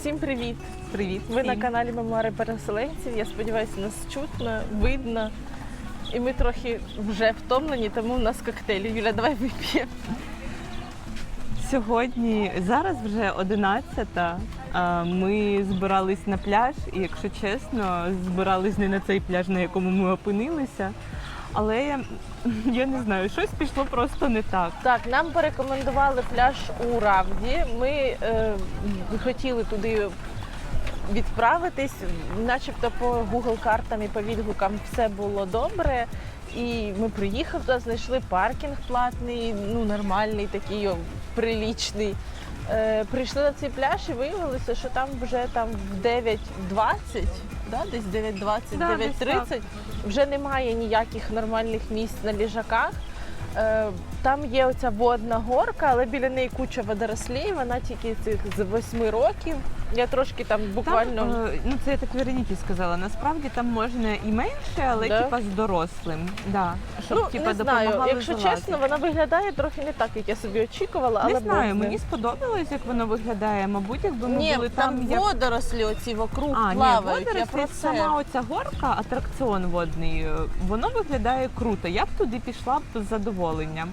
Всім привіт! Привіт. Ви на каналі Мемуари переселенців. Я сподіваюся, нас чутно, видно. І ми трохи вже втомлені, тому у нас коктейлі. Юля, давай вип'ємо. Сьогодні, зараз вже 11 а, Ми збирались на пляж, і якщо чесно, збирались не на цей пляж, на якому ми опинилися. Але я, я не знаю, щось пішло просто не так. Так, нам порекомендували пляж у Равді. Ми е, хотіли туди відправитись, начебто по Google картам і по відгукам все було добре. І ми приїхали туди, знайшли паркінг платний, ну нормальний, такий о, прилічний. Е, прийшли на цей пляж і виявилося, що там вже там в 9.20, да, десь 9.20, Да, десь 9.30 вже немає ніяких нормальних місць на ліжаках. Е, Там є оця водна горка, але біля неї куча водорослів, вона тільки цих з 8 років. Я трошки там буквально. Там, е, ну це я так Вероніки сказала. Насправді там можна і менше, але Да? типа з дорослим. Да. Щоб ну, типа не знаю, допомагали якщо залазити. чесно, вона виглядає трохи не так, як я собі очікувала, але Не знаю, мені сподобалось, як воно виглядає. Мабуть, якби ми Ні, були там, там, як водорослі оці вокруг А, ні, плавають. я водорослі, про це. сама оця горка, атракціон водний, е, воно виглядає круто. Я б туди пішла б з задоволенням.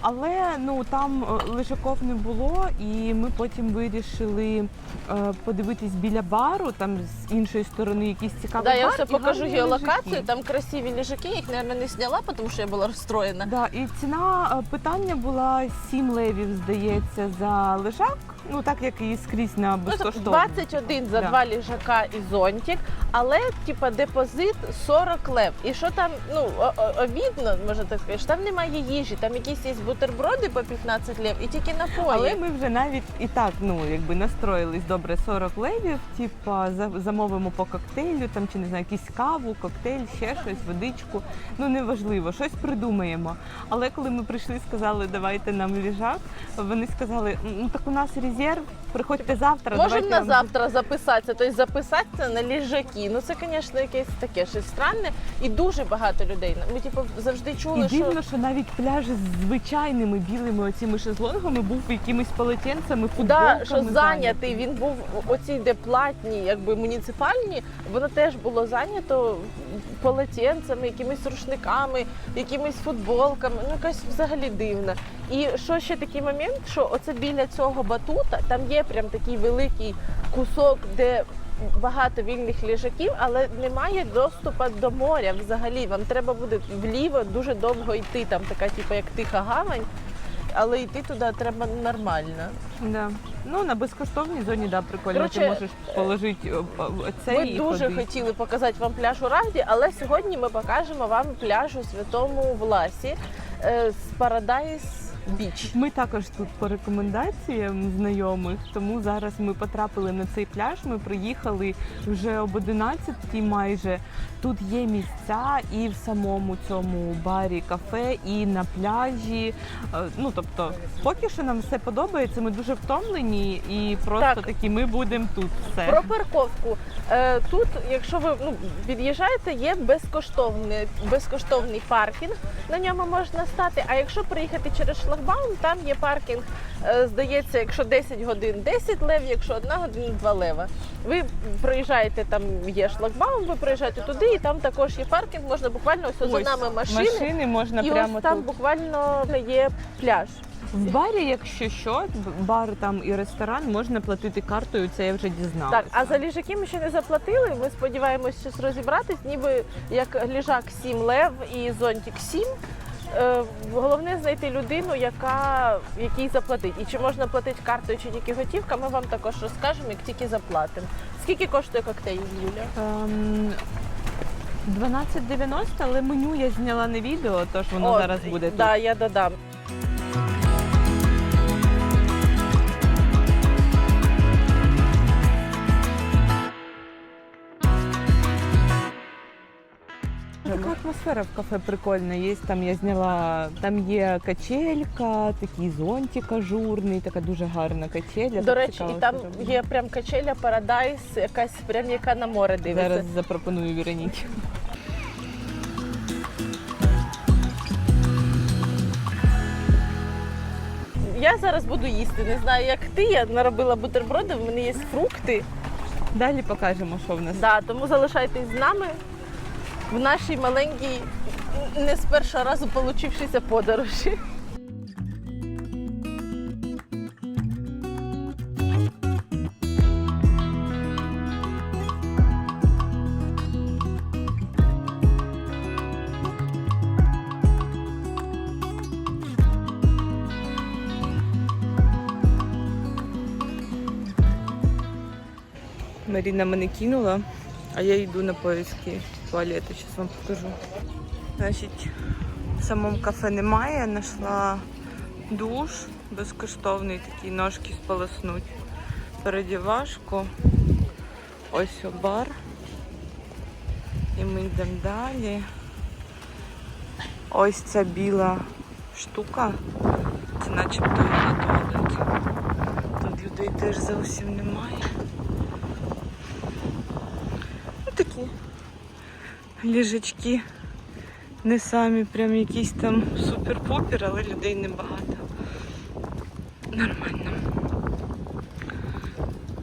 Але ну там е, лежаков не було, і ми потім вирішили е, подивитись біля бару, там з іншої сторони якийсь цікавий Да, я все і покажу гарні геолокацію. лежаки. Там красиві ліжаки, їх, мабуть, не зняла, тому що я була розстроєна. Да, і ціна е, питання була 7 левів, здається, за лежак. Ну так як і скрізь на Ну, безкоштовно. 21 за Да. два ліжака і зонтик, але типа депозит 40 лев. І що там, ну о- о- обідно, можна так сказати, що там немає їжі, там якісь є бутерброди по 15 лев і тільки напої. Але ми вже навіть і так ну якби настроїлись добре 40 левів, типа замовимо по коктейлю, там чи не знаю, якісь каву, коктейль, ще щось, водичку. Ну неважливо, щось придумаємо. Але коли ми прийшли, сказали, давайте нам ліжак. Вони сказали, ну так у нас резерв, приходьте завтра. Можемо давайте на вам завтра записатися, тобто записатися на ліжаки. Ну це, звісно, якесь таке щось странне. І дуже багато людей. Ми типу завжди чули, І що дивно, що навіть пляж з звичайними білими оціми шезлонгами був якимись полотенцями, футболками Да, що зайнятий. Він був оці, де платні, якби муніципальні, воно теж було зайнято полотенцями, якимись рушниками, якимись футболками. Ну якось взагалі дивно. І що ще такий момент, що оце біля цього батута там є прям такий великий кусок, де. Багато вільних ліжаків, але немає доступу до моря взагалі. Вам треба буде вліво дуже довго йти. Там така, типу, як тиха гавань, але йти туди треба нормально. Да. Ну на безкоштовній зоні, да, прикольно. Коротше, ти можеш положити о, о, Ми і дуже ходити. хотіли показати вам пляж у Равді, але сьогодні ми покажемо вам пляж у Святому Власі е, з Paradise Beach. Ми також тут по рекомендаціям знайомих, тому зараз ми потрапили на цей пляж. Ми приїхали вже об 11 майже. Тут є місця і в самому цьому барі, кафе, і на пляжі. Е, Ну тобто, поки що нам все подобається. Ми дуже втомлені, і просто Так. такі ми будемо тут. Все Про парковку. Е, Тут, якщо ви ну, під'їжджаєте, є безкоштовний, безкоштовний паркінг, на ньому можна стати. А якщо приїхати через шлагбаум, там є паркінг, е, здається, якщо 10 годин 10 лев, якщо 1 година 2 лева. Ви проїжджаєте, там є шлагбаум, ви проїжджаєте туди, і там також є паркінг, можна буквально ось, за нами машини. машини можна І прямо ось там тут. буквально є пляж. В барі, якщо що, бар там і ресторан можна платити картою. Це я вже дізналася. Так, а за ліжаки ми ще не заплатили. Ми сподіваємось щось розібратись, ніби як ліжак 7 лев і зонтик 7. Е, Головне знайти людину, яка якій заплатить. І чи можна платити картою, чи тільки готівка, ми вам також розкажемо, як тільки заплатимо. Скільки коштує коктейль, Юля? Ем, 12,90, але меню я зняла на відео, тож воно О, зараз буде Так, Да, я додам. Атмосфера в кафе прикольна. Є там я зняла, там є качелька, такий зонтик ажурний, така дуже гарна качеля. До речі, і там є прям качеля Парадайс, якась прям яка на море дивиться. Зараз запропоную Вероніки. я зараз буду їсти. Не знаю, як ти. Я наробила бутерброди, в мене є фрукти. Далі покажемо, що в нас. Да, тому залишайтесь з нами в нашій маленькій, не з першого разу получившейся подорожі. Маріна мене кинула, а я йду на поиски туалету. Зараз вам покажу. Значить, в самому кафе немає. Я знайшла душ безкоштовний, такий ножки сполоснуть. Передівашку. Ось о бар. І ми йдемо далі. Ось ця біла штука. Це начебто на туалет. Тут людей теж зовсім немає. Ну, такі ліжачки. Не самі прям якісь там супер-пупер, але людей небагато. Нормально.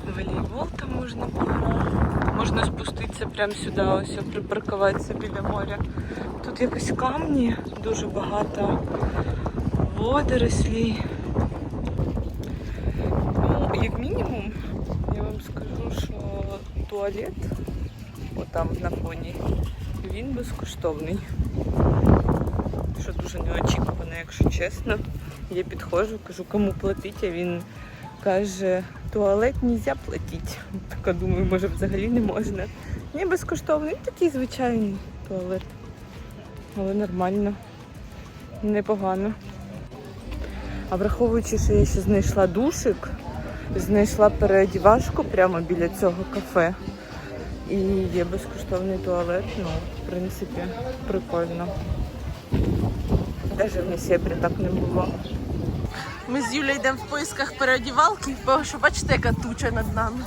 Волейбол там можна пограти. Можна спуститися прямо сюди, ось припаркуватися біля моря. Тут якось камні, дуже багато водорослій. Ну, як мінімум, я вам скажу, що туалет, отам на фоні, він безкоштовний. Що дуже неочікувано, якщо чесно. Я підходжу, кажу, кому платить, а він каже, туалет нельзя платити. Така думаю, може взагалі не можна. Ні, безкоштовний, такий звичайний туалет. Але нормально, непогано. А враховуючи, що я ще знайшла душик, знайшла переодівашку прямо біля цього кафе. І є безкоштовний туалет, ну, в принципі, прикольно. Навіть в Несєбрі так не було. Ми з Юлею йдемо в поисках переодівалки, бо що бачите, яка туча над нами.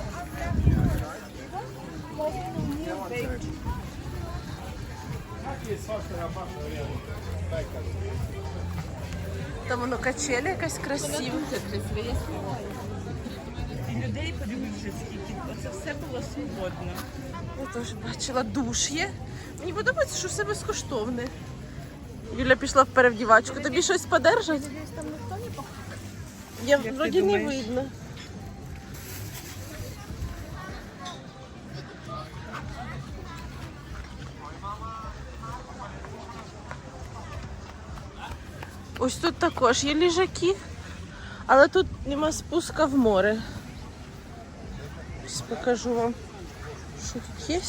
Там воно качеля якась красива. Людей скільки. Оце все було свободно. Я теж бачила душ є. Мені подобається, що все безкоштовне. Юля пішла в перевдівачку. Тобі щось подержать? Я ти вроді не думаєш? видно. Ось тут також є ліжаки, але тут нема спуска в море. Ось покажу вам, що тут є.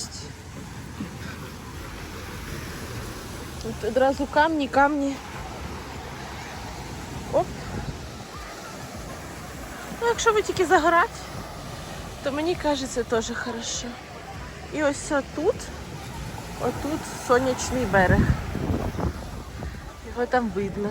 Тут одразу камні, камні. Оп. Ну, якщо ви тільки загорать, то мені кажеться теж хорошо. І ось тут, отут сонячний берег. Його там видно.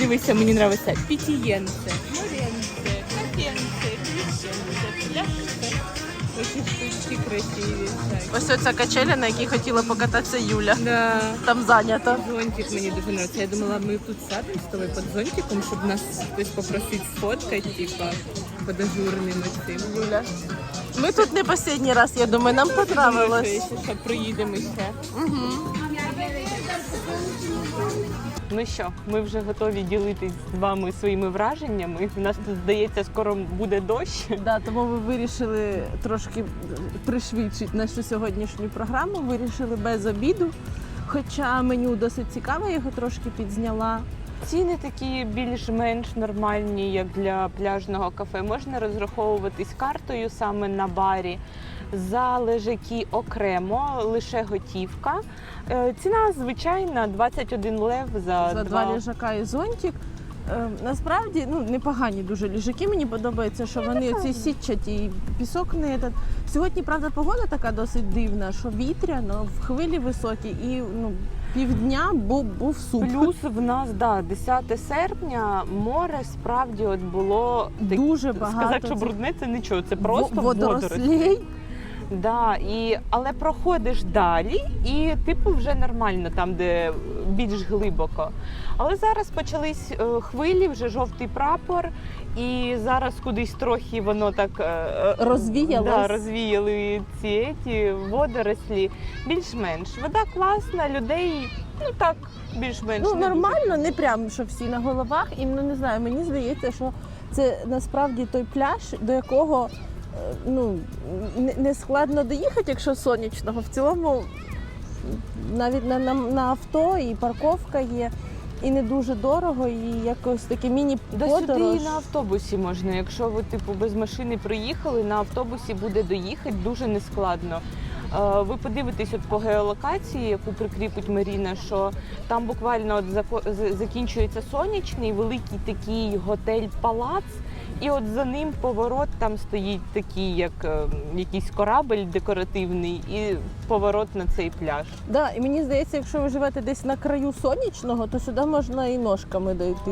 Дивися, мені подобається. Пітієнце, моренце, пляшка. Такі штучки красиві. Ось оця качеля, на якій хотіла покататися Юля. Да. Там зайнято. Зонтик мені дуже подобається. Я думала, ми тут садимо з тобою під зонтиком, щоб нас хтось попросить сфоткати, типа, під ажурним цим. Юля. Ми тут не останній раз, я думаю, нам понравилось. що, приїдемо ще. Ну що, ми вже готові ділитись з вами своїми враженнями. У нас тут здається, скоро буде дощ. Да, тому ми вирішили трошки пришвидшити нашу сьогоднішню програму. Вирішили без обіду. Хоча меню досить цікаве, я його трошки підзняла. Ціни такі більш-менш нормальні, як для пляжного кафе. Можна розраховуватись картою саме на барі. За лежаки окремо, лише готівка. Е, Ціна звичайна 21 лев за, за два ліжака і зонтик. Е, насправді ну, непогані дуже ліжаки. Мені подобається, що вони оці сітчаті і пісок не этот. Сьогодні, правда, погода така досить дивна, що вітряно, в хвилі високі і ну, півдня був, був суп. Плюс в нас да, 10 серпня море справді от було так, Дуже багато сказати, що брудне це нічого, це просто водорослі. водорослей. Да, і, але проходиш далі, і типу вже нормально там, де більш глибоко. Але зараз почались е, хвилі, вже жовтий прапор, і зараз кудись трохи воно так е, е, Розвіялось. Да, розвіяли ці, ці водорослі. Більш-менш. Вода класна, людей ну так, більш-менш. Ну не нормально, не прям що всі на головах. І ну не знаю, мені здається, що це насправді той пляж, до якого ну не- складно доїхати, якщо сонячного. В цілому навіть на, на, на авто і парковка є, і не дуже дорого, і якось таке міні-подорож. сюди і на автобусі можна. Якщо ви типу без машини приїхали, на автобусі буде доїхати дуже нескладно. Е, Ви подивитесь от по геолокації, яку прикріпить Маріна, що там буквально от закінчується сонячний, великий такий готель-палац, і от за ним поворот там стоїть такий, як е, якийсь корабль декоративний, і поворот на цей пляж. Да, і мені здається, якщо ви живете десь на краю сонячного, то сюди можна і ножками дойти.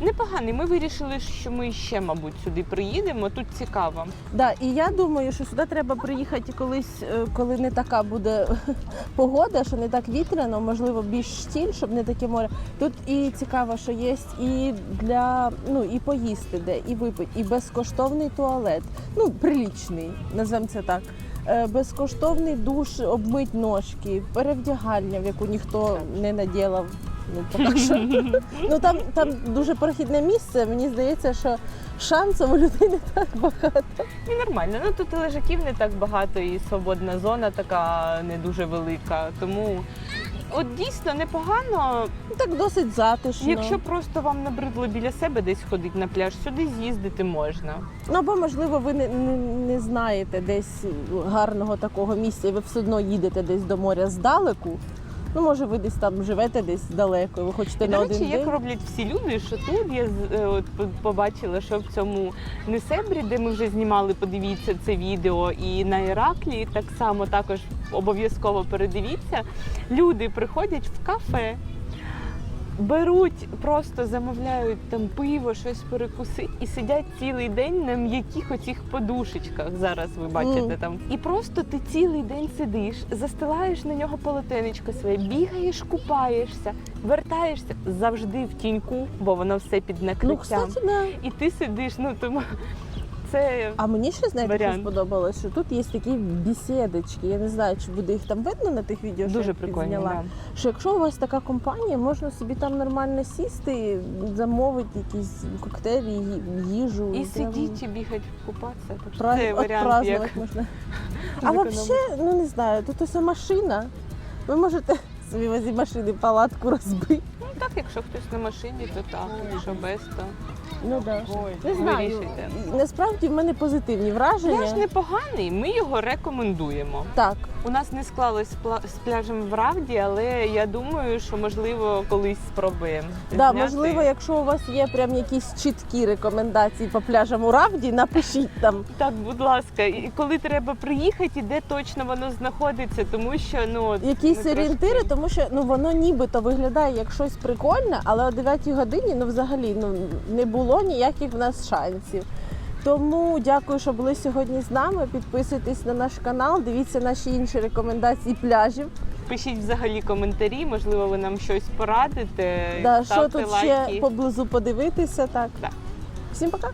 Непоганий. Ми вирішили, що ми ще, мабуть, сюди приїдемо. Тут цікаво. Да, і я думаю, що сюди треба приїхати колись, е, коли не така буде погода, що не так вітряно, можливо, більш штіль, щоб не таке море. Тут і цікаво, що є і для ну і поїсти, де, і випити, і безкоштовний туалет. Ну, прилічний, назвемо це так. Е, Безкоштовний душ, обмить ножки, перевдягальня, в яку ніхто не наділав. Ну, поки що. ну там, там дуже прохідне місце. Мені здається, що шансів у людей не так багато. І нормально. Ну тут і лежаків не так багато, і свободна зона така не дуже велика. Тому от дійсно непогано. Ну, Так досить затишно. Якщо просто вам набридло біля себе десь ходити на пляж, сюди з'їздити можна. Ну або можливо ви не, не, не знаєте десь гарного такого місця, і ви все одно їдете десь до моря здалеку. Ну, може, ви десь там живете десь далеко, ви хочете І, на до один речі, як день. роблять всі люди, що тут я з- е, от по- побачила, що в цьому Несебрі, де ми вже знімали, подивіться це відео, і на Іраклі так само також обов'язково передивіться. Люди приходять в кафе. Беруть, просто замовляють там пиво, щось перекусити і сидять цілий день на м'яких оцих подушечках. Зараз ви бачите Мгм. там. І просто ти цілий день сидиш, застилаєш на нього полотенечко своє, бігаєш, купаєшся, вертаєшся завжди в тіньку, бо воно все під Ну, накриттям. кстати, да. І ти сидиш, ну тому це А мені ще знаєте, що Варіант. сподобалось, що тут є такі бесідочки. Я не знаю, чи буде їх там видно на тих відео, що дуже я прикольно. підзняла. Да. Що якщо у вас така компанія, можна собі там нормально сісти, замовити якісь коктейлі, ї- їжу. І прям сидіть і бігати, купатися. Так що це варіант, отпразднувати як можна. А зекономити. взагалі, ну не знаю, тут ось машина. Ви можете собі возле машини палатку розбити. Ну так, якщо хтось на машині, то так, якщо без, то Ну да. Не знаю. вирішуйте. Насправді в мене позитивні враження. Пляж непоганий, ми його рекомендуємо. Так, У нас не склалось з пла- з пляжем в Равді, але я думаю, що можливо колись спробуємо. да, зняти. можливо, якщо у вас є прям якісь чіткі рекомендації по пляжам у Равді, напишіть там. Так, будь ласка, і коли треба приїхати, і де точно воно знаходиться, тому що ну от Якісь ми орієнтири, трошки- тому що ну воно нібито виглядає як щось прикольне, але о 9 годині ну взагалі ну не було ніяких в нас шансів. Тому дякую, що були сьогодні з нами. Підписуйтесь на наш канал, дивіться наші інші рекомендації пляжів. Пишіть взагалі коментарі, можливо, ви нам щось порадите. Да, що тут лайки. ще поблизу подивитися. Так. Да. Всім пока.